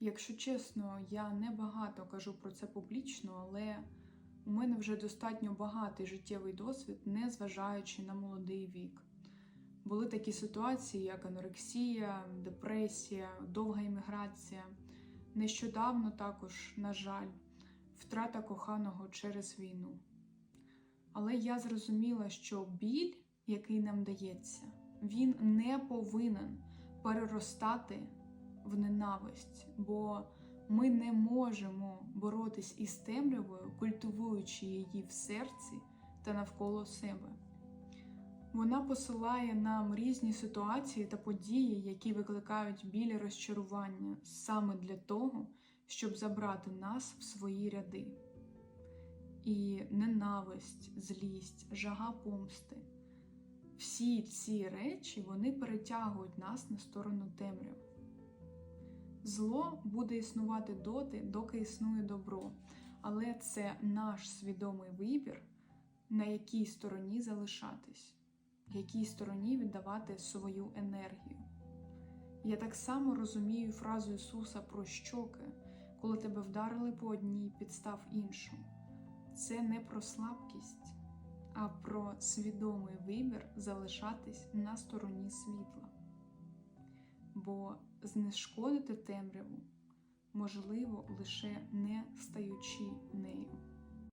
Якщо чесно, я не багато кажу про це публічно, але у мене вже достатньо багатий життєвий досвід, не зважаючи на молодий вік. Були такі ситуації, як анорексія, депресія, довга імміграція. Нещодавно також, на жаль, втрата коханого через війну. Але я зрозуміла, що біль, який нам дається, він не повинен переростати в ненависть, бо ми не можемо боротись із темрявою, культивуючи її в серці та навколо себе. Вона посилає нам різні ситуації та події, які викликають біль і розчарування саме для того, щоб забрати нас в свої ряди. І ненависть, злість, жага помсти. Всі ці речі вони перетягують нас на сторону темряви. Зло буде існувати доти, доки існує добро, але це наш свідомий вибір, на якій стороні залишатись, якій стороні віддавати свою енергію. Я так само розумію фразу Ісуса про щоки, коли тебе вдарили по одній, підстав іншу. Це не про слабкість, а про свідомий вибір залишатись на стороні світла. Бо знешкодити темряву можливо лише не стаючи нею.